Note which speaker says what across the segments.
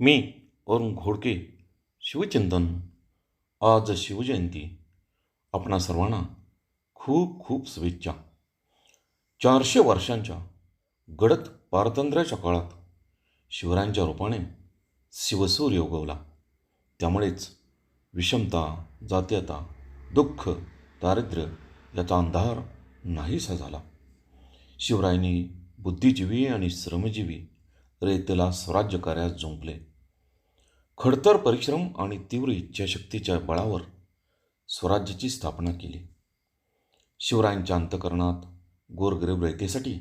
Speaker 1: मी अरुण घोडके शिवचिंतन आज शिवजयंती. आपणा सर्वांना खूप खूप शुभेच्छा. चारशे वर्षांच्या गडद पारतंत्र्याच्या काळात शिवरायांच्या रूपाने शिवसूर्य उगवला त्यामुळेच विषमता जातीयता दुःख दारिद्र्य याचा अंधार नाहीसा झाला. शिवरायांनी बुद्धिजीवी आणि श्रमजीवी रेतेला स्वराज्य कार्यास जुंपले. खडतर परिश्रम आणि तीव्र इच्छाशक्तीच्या बळावर स्वराज्याची स्थापना केली. शिवरायांच्या अंतकरणात गोरगरीब रयतेसाठी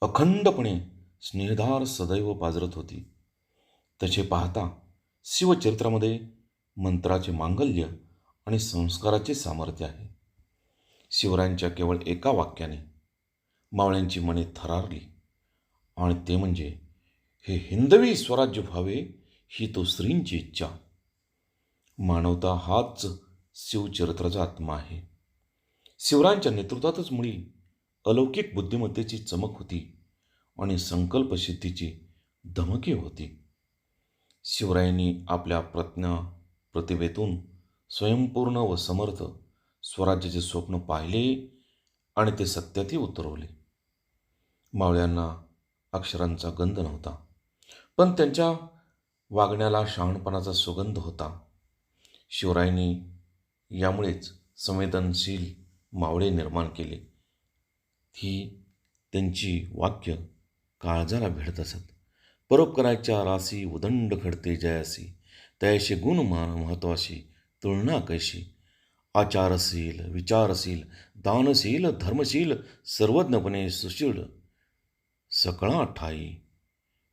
Speaker 1: अखंडपणे स्नेहधार सदैव पाजरत होती. तसे पाहता शिवचरित्रामध्ये मंत्राचे मांगल्य आणि संस्काराचे सामर्थ्य आहे. शिवरायांच्या केवळ एका वाक्याने मावळ्यांची मने थरारली आणि ते म्हणजे हे हिंदवी स्वराज्य व्हावे ही तो श्रींची इच्छा. मानवता हाच शिवचरित्राचा आत्मा आहे. शिवरायांच्या नेतृत्वातच मुळी अलौकिक बुद्धिमत्तेची चमक होती आणि संकल्पसिद्धीची धमकी होती. शिवरायांनी आपल्या प्रज्ञा प्रतिभेतून स्वयंपूर्ण व समर्थ स्वराज्याचे स्वप्न पाहिले आणि ते सत्यातही उतरवले. मावळ्यांना अक्षरांचा गंध नव्हता. पण त्यांच्या वागण्याला शहाणपणाचा सुगंध होता. शिवरायांनी यामुळेच संवेदनशील मावळे निर्माण केले. ही त्यांची वाक्य काळजाला भेटत असत. परोपकाराच्या रासी उदंड घडते जयासी. तयाशी गुणमान महत्वाशी तुलना कैशी? आचारशील विचारशील दानशील धर्मशील सर्वज्ञपणे सुशील सकळा ठाई